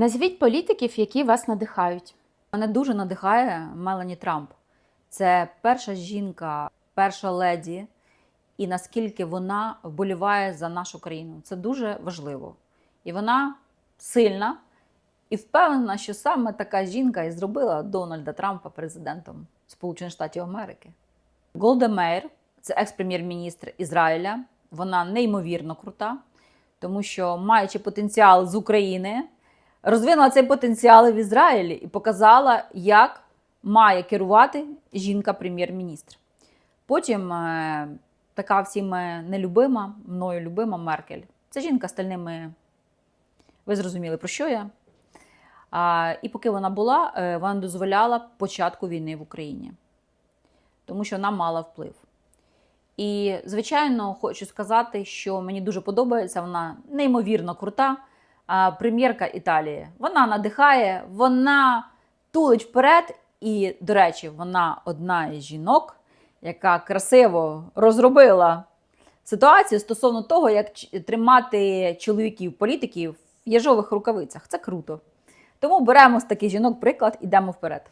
Назвіть політиків, які вас надихають. Мене дуже надихає Мелані Трамп. Це перша жінка, перша леді, і наскільки вона вболіває за нашу країну. Це дуже важливо. І вона сильна і впевнена, що саме така жінка і зробила Дональда Трампа президентом Сполучених Штатів Америки. Голда Мейр це екс-прем'єр-міністр Ізраїля. Вона неймовірно крута, тому що, маючи потенціал з України, розвинула цей потенціал в Ізраїлі і показала, як має керувати жінка-прем'єр-міністр. Потім е, така всіми нелюбима, мною любима Меркель. Це жінка з стальними. Ви зрозуміли, про що я? А, і поки вона була, е, вона дозволяла початку війни в Україні, тому що вона мала вплив. І, звичайно, хочу сказати, що мені дуже подобається, вона неймовірно крута. Прем'єрка Італії. Вона надихає, вона тулить вперед. І, до речі, вона одна із жінок, яка красиво розробила ситуацію стосовно того, як тримати чоловіків-політиків в яжових рукавицях. Це круто. Тому беремо з таких жінок приклад, ідемо вперед.